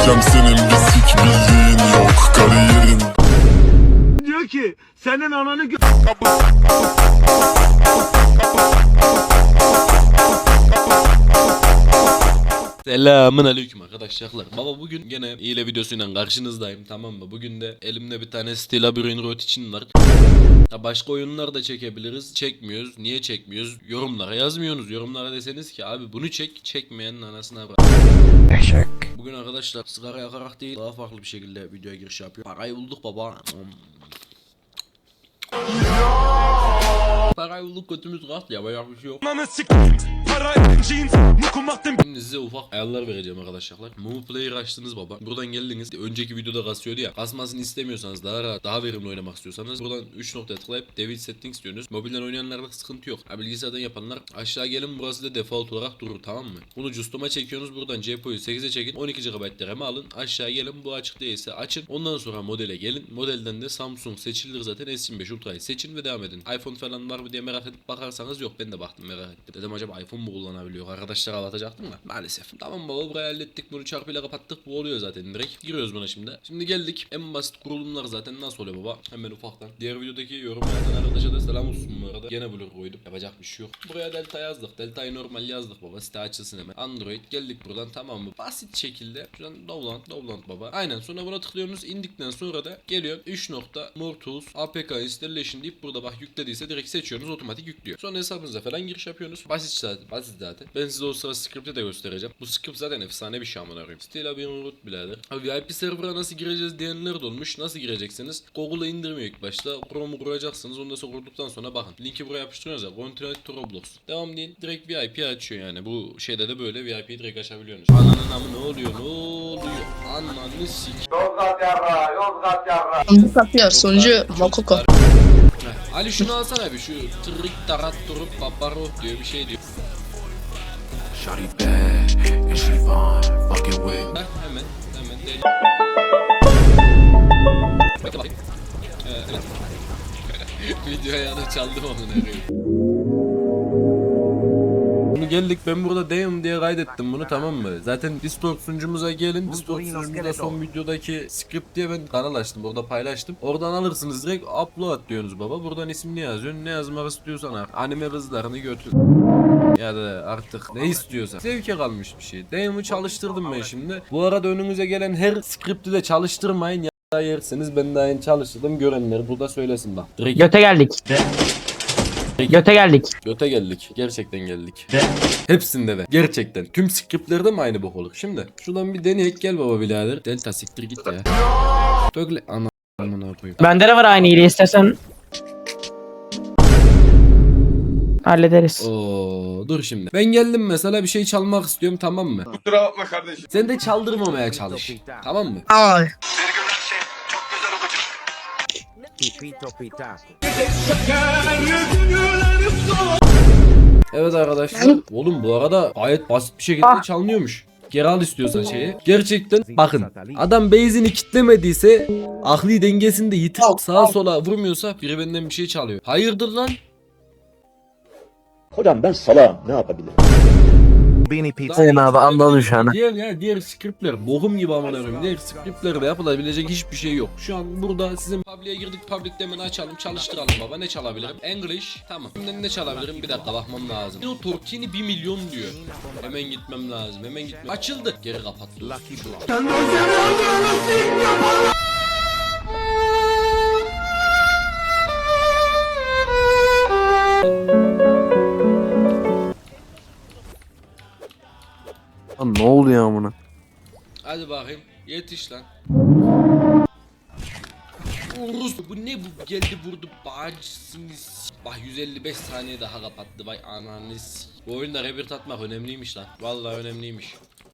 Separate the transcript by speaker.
Speaker 1: Sikeceğim senin bir sik bildiğin yok Kariyerin.
Speaker 2: Diyor ki senin ananı gö-
Speaker 3: Selamun aleyküm arkadaşlar. Baba bugün gene hile videosuyla karşınızdayım tamam mı? Bugün de elimde bir tane Steel Labyrinth Road için var. Ya başka oyunlar da çekebiliriz. Çekmiyoruz. Niye çekmiyoruz? Yorumlara yazmıyorsunuz. Yorumlara deseniz ki abi bunu çek. Çekmeyenin anasına bırak. Bugün arkadaşlar sigara yakarak değil daha farklı bir şekilde videoya giriş yapıyor. Parayı bulduk baba. Parayı bulduk götümüz rahat ya. Yapacak bir şey yok. Şimdi size ufak ayarlar vereceğim arkadaşlar. Move Player açtınız baba. Buradan geldiniz. Önceki videoda kasıyordu ya. Kasmasını istemiyorsanız daha rahat, daha verimli oynamak istiyorsanız buradan 3 nokta tıklayıp Devil Settings diyorsunuz. Mobilden oynayanlarda sıkıntı yok. Ha bilgisayardan yapanlar aşağı gelin burası da default olarak durur tamam mı? Bunu custom'a çekiyorsunuz. Buradan GPU'yu 8'e çekin. 12 GB RAM alın. Aşağı gelin bu açık değilse açın. Ondan sonra modele gelin. Modelden de Samsung seçilir zaten S25 Ultra'yı seçin ve devam edin. iPhone falan var mı diye merak edip bakarsanız yok ben de baktım merak ettim. Dedim acaba iPhone mu kullanabiliyor? Arkadaşlara anlatacaktım da maalesef. Tamam baba burayı hallettik bunu çarpıyla kapattık bu oluyor zaten direkt. Giriyoruz buna şimdi. Şimdi geldik en basit kurulumlar zaten nasıl oluyor baba? Hemen ufaktan. Diğer videodaki yorum yazan arkadaşa da selam olsun bu arada. Gene blur koydum. Yapacak bir şey yok. Buraya delta yazdık. Delta'yı normal yazdık baba. Site açılsın hemen. Android geldik buradan tamam mı? Basit şekilde şuradan download download baba. Aynen sonra buna tıklıyorsunuz. indikten sonra da geliyor 3 nokta more tools apk installation deyip burada bak yüklediyse direkt seçiyorsunuz otomatik yüklüyor. Sonra hesabınıza falan giriş yapıyorsunuz. Basit zaten. Basit zaten. Ben size o sıra script'i de göstereceğim. Bu script zaten efsane bir şey amına koyayım. Stila bir root birader. Abi VIP server'a nasıl gireceğiz diyenler de olmuş. Nasıl gireceksiniz? Google'a indirmiyor ilk başta. Chrome'u kuracaksınız. Ondan sonra kurduktan sonra bakın. Linki buraya yapıştırıyorsunuz ya. Continue to Roblox. Devam deyin. Direkt VIP açıyor yani. Bu şeyde de böyle VIP'yi direkt açabiliyorsunuz. Ananın amı ne oluyor? Ne oluyor? Ananı sik.
Speaker 4: Bu kapıyor sonucu Mokoko.
Speaker 3: Ali şunu alsana bir şu tırrik tarat durup paparo diyor bir şey diyor.
Speaker 5: Shawty bad and she fine, fucking with
Speaker 3: Heh, hemen hemen. Ee, evet. Video ayağını çaldım amına koyayım. Bunu geldik ben burada Deum diye kaydettim bunu tamam mı? Zaten Discord sunucumuza gelin. Discord sunucumuzda son videodaki script diye ben kanal açtım. Orada paylaştım. Oradan alırsınız direkt upload diyorsunuz baba. Buradan ismini yazıyorsun. Ne yazmak istiyorsan artık. Anime kızlarını götür. Ya da artık ne istiyorsan. Zevke kalmış bir şey. Deum'u çalıştırdım ben şimdi. Bu arada önünüze gelen her script'i de çalıştırmayın. Ya yerseniz ben daha yeni çalıştırdım. Görenler burada söylesin bak. Direkt
Speaker 6: Göte geldik. Göte geldik.
Speaker 3: Göte geldik. Gerçekten geldik. Hepsinde de. Gerçekten. Tüm scriptlerde mi aynı bok olur? Şimdi şuradan bir deneyek gel baba birader. Delta siktir git ya. Böyle ana amına koyayım.
Speaker 6: Bende de var aynı iyiliği istersen. Hallederiz.
Speaker 3: Oo, dur şimdi. Ben geldim mesela bir şey çalmak istiyorum tamam mı?
Speaker 7: Kusura bakma kardeşim.
Speaker 3: Sen de çaldırmamaya çalış. Tamam mı?
Speaker 4: Ay.
Speaker 3: Evet arkadaşlar. Oğlum bu arada gayet basit bir şekilde
Speaker 6: Ah.
Speaker 3: çalınıyormuş. Geri al istiyorsan şeyi. Gerçekten bakın adam base'ini kitlemediyse akli dengesini de yitirip sağa sola vurmuyorsa biri benden bir şey çalıyor. Hayırdır lan?
Speaker 8: Hocam ben salağım ne yapabilirim?
Speaker 3: Sayın
Speaker 6: abi, anladım şu an.
Speaker 3: Diğer ya diğer scriptler bohum gibi amına koyayım. Diğer scriptlerde yapılabilecek hiçbir şey yok. Şu an burada sizin public'e girdik. Public'te hemen açalım, çalıştıralım baba. Ne çalabilirim? English. Tamam. Şimdi ne çalabilirim? Bir dakika bakmam lazım. O Tortini 1 milyon diyor. Hemen gitmem lazım. Hemen gitmem. Açıldı. Geri kapattı.
Speaker 9: Lan ne oldu ya amına?
Speaker 3: Hadi bakayım. Yetiş lan. Urus bu ne bu geldi vurdu bacısını Bak 155 saniye daha kapattı vay ananı Bu oyunda rebirth atmak önemliymiş lan Vallahi önemliymiş